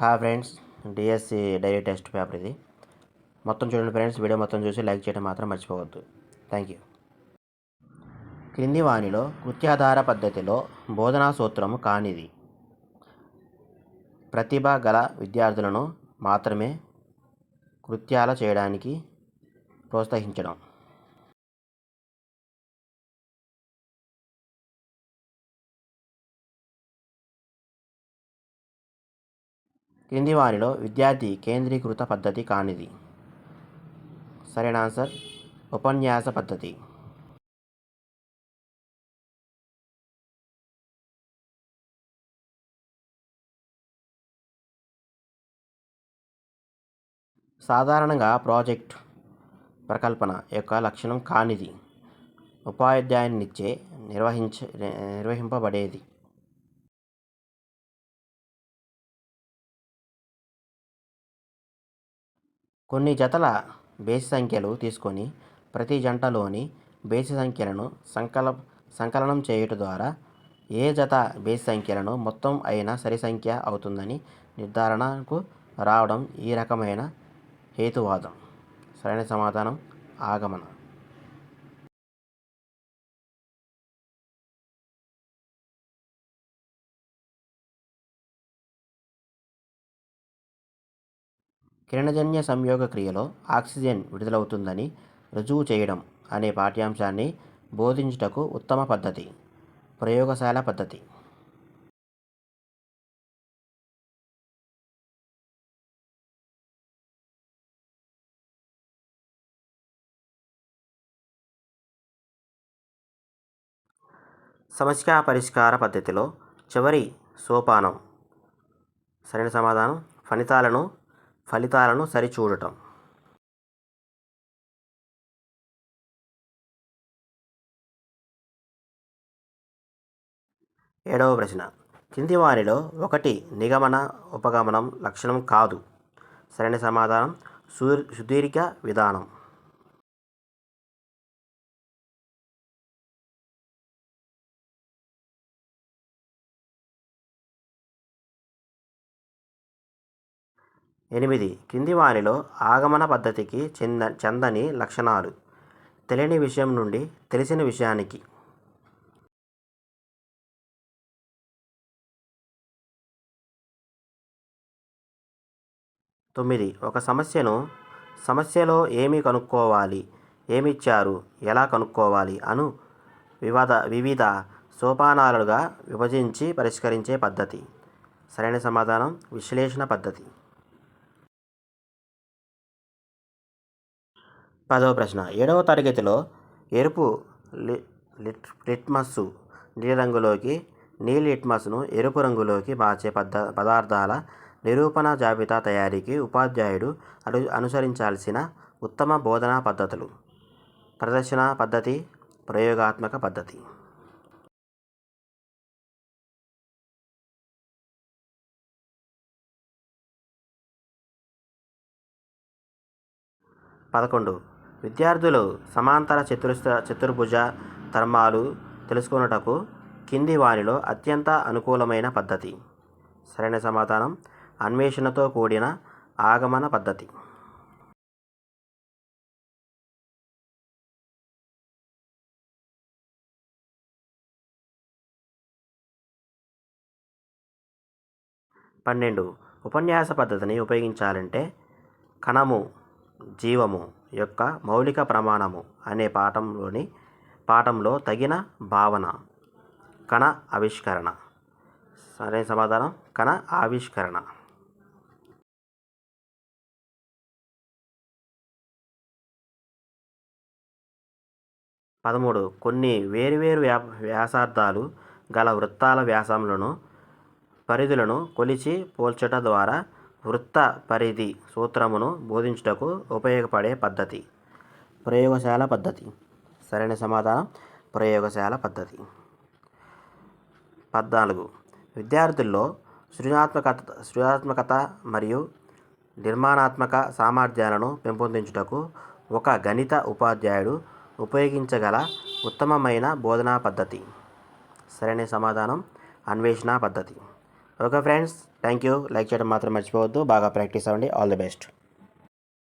హా friends DSC diary test paper ఇది. మొత్తం చూడండి ఫ్రెండ్స్ వీడియో మొత్తం చూసి లైక్ చేయడం మాత్రం మర్చిపోవద్దు. థ్యాంక్ యూ క్రింది వాణిలో కృత్యాధార పద్ధతిలో బోధనా సూత్రము కానిది. ప్రతిభ గల విద్యార్థులను మాత్రమే కృత్యాల చేయడానికి ప్రోత్సహించడం. క్రింది వారిలో విద్యార్థి కేంద్రీకృత పద్ధతి కానిది. సరైన ఆన్సర్? ఉపన్యాస పద్ధతి. సాధారణంగా ప్రాజెక్ట్ ప్రకల్పన యొక్క లక్షణం కానిది. ఉపాధ్యాయునిచ్చే నిర్వహించ నిర్వహింపబడేది. కొన్ని జతల బేసి సంఖ్యలు తీసుకొని ప్రతి జంటలోని బేసి సంఖ్యలను సంకల సంకలనం చేయుట ద్వారా ఏ జత బేసి సంఖ్యలను మొత్తం అయిన సరి సంఖ్య అవుతుందని నిర్ధారణకు రావడం ఈ రకమైన హేతువాదం. సరైన సమాధానం ఆగమనం. కిరణజన్య సంయోగ క్రియలో ఆక్సిజన్ విడుదలవుతుందని రుజువు చేయడం అనే పాఠ్యాంశాన్ని బోధించుటకు ఉత్తమ పద్ధతి ప్రయోగశాల పద్ధతి. సమస్య పరిష్కార పద్ధతిలో చివరి సోపానం. సరైన సమాధానం? ఫలితాలను ఫలితాలను సరిచూడటం. ఏడవ ప్రశ్న. కింది వారిలో ఒకటి నిగమన ఉపగమనం లక్షణం కాదు. సరైన సమాధానం సు సుదీర్ఘ విధానం. ఎనిమిది. కింది వారిలో ఆగమన పద్ధతికి చెంద చెందని లక్షణాలు. తెలియని విషయం నుండి తెలిసిన విషయానికి. తొమ్మిది. ఒక సమస్యను సమస్యలో ఏమి కనుక్కోవాలి? ఏమిచ్చారు? ఎలా కనుక్కోవాలి? అను వివాద వివిధ సోపానాలుగా విభజించి పరిష్కరించే పద్ధతి. సరైన సమాధానం విశ్లేషణ పద్ధతి. పదవ ప్రశ్న. ఏడవ తరగతిలో ఎరుపు లిట్ లిట్మస్సు నీలిరంగులోకి నీలిట్మస్ను లిట్మస్ను ఎరుపు రంగులోకి మార్చే పద పదార్థాల నిరూపణ జాబితా తయారీకి ఉపాధ్యాయుడు అను అనుసరించాల్సిన ఉత్తమ బోధనా పద్ధతులు. ప్రదర్శన పద్ధతి ప్రయోగాత్మక పద్ధతి. పదకొండు. విద్యార్థులు సమాంతర చతురస్ర చతుర్భుజ ధర్మాలు తెలుసుకొనుటకు కింది వానిలో అత్యంత అనుకూలమైన పద్ధతి. సరైన సమాధానం అన్వేషణతో కూడిన ఆగమన పద్ధతి. పన్నెండు. ఉపన్యాస పద్ధతిని ఉపయోగించాలంటే కణము జీవము యొక్క మౌలిక ప్రమాణము అనే పాఠంలోని పాఠంలో తగిన భావన. కణ ఆవిష్కరణ. సరైన సమాధానం? కణ ఆవిష్కరణ. పదమూడు. కొన్ని వేరువేరు వ్యా వ్యాసార్థాలు గల వృత్తాల వ్యాసములను పరిధులను కొలిచి పోల్చట ద్వారా వృత్త పరిధి సూత్రమును బోధించుటకు ఉపయోగపడే పద్ధతి. ప్రయోగశాల పద్ధతి. సరైన సమాధానం? ప్రయోగశాల పద్ధతి. పద్నాలుగు. విద్యార్థుల్లో సృజనాత్మకత సృజనాత్మకత మరియు నిర్మాణాత్మక సామర్థ్యాలను పెంపొందించుటకు ఒక గణిత ఉపాధ్యాయుడు ఉపయోగించగల ఉత్తమమైన బోధనా పద్ధతి. సరైన సమాధానం? అన్వేషణ పద్ధతి. Okay friends thank you like చేయడం మాత్రం మర్చిపోవద్దు. బాగా ప్రాక్టీస్ అవ్వండి. All the best.